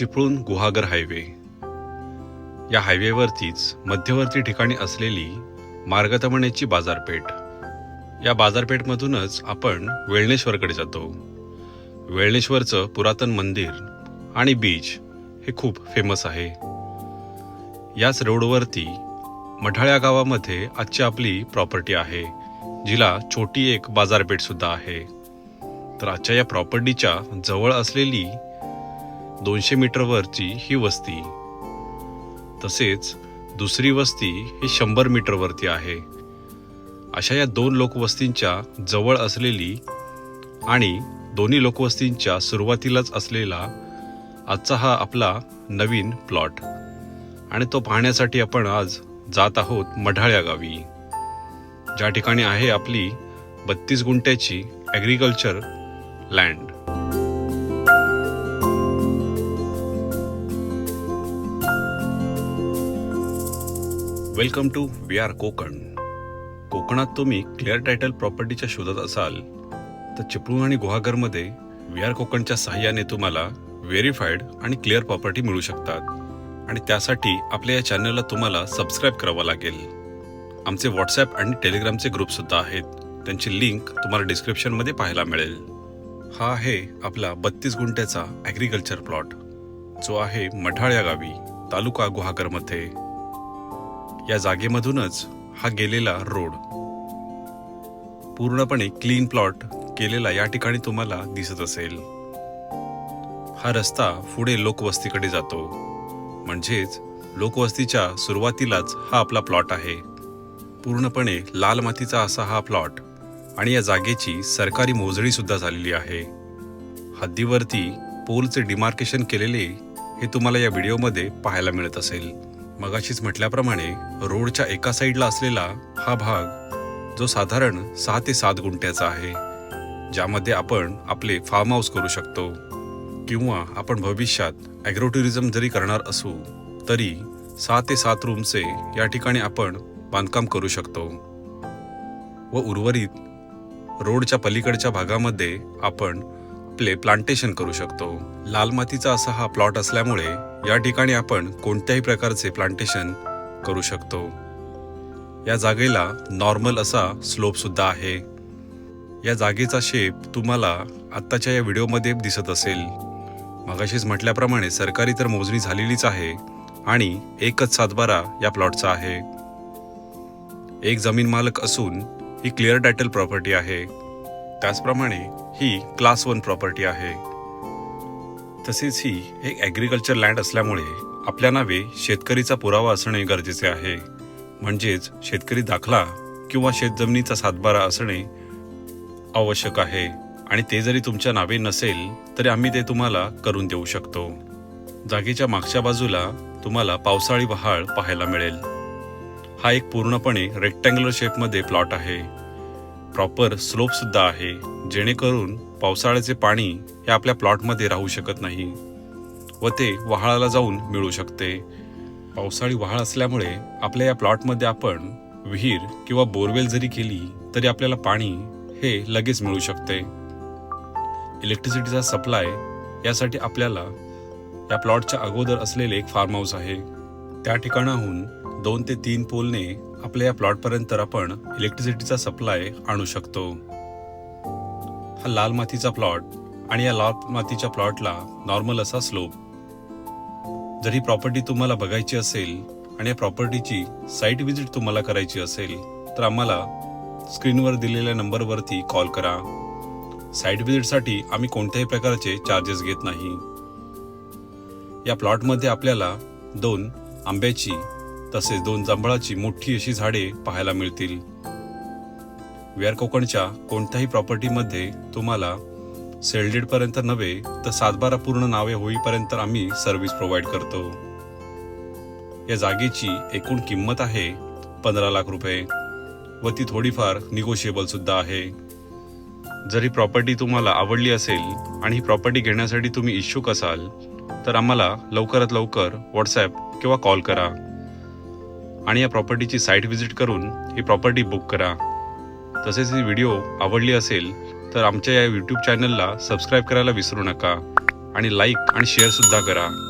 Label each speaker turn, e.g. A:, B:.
A: Chiplun Guhagar highway. या हायवेवरतीच मध्यवर्ती ठिकाणी असलेली मार्गतमणेची बाजारपेठ. या बाजारपेठमधूनच आपण वेळणेश्वरकडे जातो. वेळणेश्वरचं पुरातन मंदिर आणि बीच हे खूप फेमस आहे. याच रोडवरती मढाळ्या गावामध्ये आजची आपली प्रॉपर्टी आहे जिला छोटी एक बाजारपेठसुद्धा आहे. तर आजच्या या प्रॉपर्टीच्या जवळ असलेली दोनशे मीटरवरची ही वस्ती. तसेच दुसरी वस्ती ही शंभर मीटरवरती आहे. अशा या दोन लोकवस्तींच्या जवळ असलेली आणि दोन्ही लोकवस्तींच्या सुरुवातीलाच असलेला आजचा हा आपला नवीन प्लॉट. आणि तो पाहण्यासाठी आपण आज जात आहोत मढाळ्या गावी. ज्या ठिकाणी आहे आपली बत्तीस गुंट्याची agriculture land welcome to we are Konkan कोकणात तुम्ही क्लिअर टायटल प्रॉपर्टीच्या शोधात असाल तर चिपळूण आणि गुहागरमध्ये वी आर कोकणच्या सहाय्याने तुम्हाला व्हेरीफाईड आणि क्लिअर प्रॉपर्टी मिळू शकतात. आणि त्यासाठी आपल्या या चॅनलला तुम्हाला सबस्क्राईब करावं लागेल. आमचे व्हॉट्सॲप आणि टेलिग्रामचे ग्रुपसुद्धा आहेत. त्यांची लिंक तुम्हाला डिस्क्रिप्शनमध्ये पाहायला मिळेल. हा आहे आपला बत्तीस गुंठ्याचा ॲग्रिकल्चर प्लॉट जो आहे मढाळ या गावी तालुका गुहागरमध्ये. या जागेमधूनच हा गेलेला रोड. पूर्णपणे क्लीन प्लॉट केलेला या ठिकाणी तुम्हाला दिसत असेल. हा रस्ता पुढे लोकवस्तीकडे जातो. म्हणजेच लोकवस्तीच्या सुरुवातीलाच हा आपला प्लॉट आहे. पूर्णपणे लाल मातीचा असा हा प्लॉट आणि या जागेची सरकारी मोजणी सुद्धा झालेली आहे. हद्दीवरती पोलचे डिमार्केशन केलेले हे तुम्हाला या व्हिडिओमध्ये पाहायला मिळत असेल. मगाशीच म्हटल्याप्रमाणे रोडच्या एका साईडला असलेला हा भाग जो साधारण सहा ते सात गुंठ्याचा आहे ज्यामध्ये आपण आपले फार्म हाऊस करू शकतो किंवा आपण भविष्यात ॲग्रो टुरिझम जरी करणार असू तरी सहा ते सात रूमचे या ठिकाणी आपण बांधकाम करू शकतो. व उर्वरित रोडच्या पलीकडच्या भागामध्ये आपण आपले प्लांटेशन करू शकतो. लाल मातीचा असा हा प्लॉट असल्यामुळे या ठिकाणी आपण कोणत्याही प्रकारचे प्लांटेशन करू शकतो. या जागेला नॉर्मल असा स्लोप सुद्धा आहे. या जागेचा शेप तुम्हाला आत्ताच्या या व्हिडिओमध्ये दिसत असेल. मगाशीच म्हटल्याप्रमाणे सरकारी तर मोजणी झालेलीच आहे आणि एकच सातबारा या प्लॉटचा आहे. एक जमीन मालक असून ही क्लिअर टायटल प्रॉपर्टी आहे. त्याचप्रमाणे ही क्लास वन प्रॉपर्टी आहे. तसेच ही एक ॲग्रिकल्चर लँड असल्यामुळे आपल्या नावे शेतकरीचा पुरावा असणे गरजेचे आहे. म्हणजेच शेतकरी दाखला किंवा शेतजमिनीचा सातबारा असणे आवश्यक आहे. आणि ते जरी तुमच्या नावे नसेल तरी आम्ही ते तुम्हाला करून देऊ शकतो. जागेच्या मागच्या बाजूला तुम्हाला पावसाळी वहाळ पाहायला मिळेल. हा एक पूर्णपणे रेक्टँग्युलर शेपमध्ये प्लॉट आहे. प्रॉपर स्लोप सुद्धा आहे जेणेकरून पावसाळ्याचे पाणी हे आपल्या प्लॉटमध्ये राहू शकत नाही व ते वहाळाला जाऊन मिळू शकते. पावसाळी वहाळ असल्यामुळे आपल्या या प्लॉटमध्ये आपण विहीर किंवा बोरवेल जरी केली तरी आपल्याला पाणी हे लगेच मिळू शकते. इलेक्ट्रिसिटीचा सप्लाय यासाठी आपल्याला या प्लॉटच्या अगोदर असलेले एक फार्म हाऊस आहे. त्या ठिकाणाहून दोन ते तीन पोलने आपल्या या प्लॉटपर्यंत आपण इलेक्ट्रिसिटीचा सप्लाय आणू शकतो. हा लाल मातीचा प्लॉट आणि या लाल मातीच्या प्लॉटला नॉर्मल असा स्लोप. जर ही प्रॉपर्टी तुम्हाला बघायची असेल आणि या प्रॉपर्टीची साईट व्हिजिट तुम्हाला करायची असेल तर आम्हाला स्क्रीनवर दिलेल्या नंबरवरती कॉल करा. साईट व्हिजिटसाठी आम्ही कोणत्याही प्रकारचे चार्जेस घेत नाही. या प्लॉटमध्ये आपल्याला दोन आंब्याची तसेच दोन जांभळाची मोठी अशी झाडे पाहायला मिळतील. वेअर कोकणच्या कोणत्याही प्रॉपर्टीमध्ये तुम्हाला सेल्डेड पर्यंत नव्हे तर सातबारा पूर्ण नावे होईपर्यंत आम्ही सर्व्हिस प्रोव्हाइड करतो. या जागेची एकूण किंमत आहे पंधरा लाख रुपये व ती थोडीफार निगोशिएबल सुद्धा आहे. जरी प्रॉपर्टी तुम्हाला आवडली असेल आणि ही प्रॉपर्टी घेण्यासाठी तुम्ही इच्छुक असाल तर आम्हाला लवकरात लवकर व्हॉट्सॲप किंवा कॉल करा. आणि या प्रॉपर्टीची साईट व्हिजिट करून ही प्रॉपर्टी बुक करा. तसेच ही व्हिडिओ आवडली असेल तर आमच्या या यूट्यूब चॅनलला सबस्क्राईब करायला विसरू नका. आणि लाईक आणि शेअरसुद्धा करा.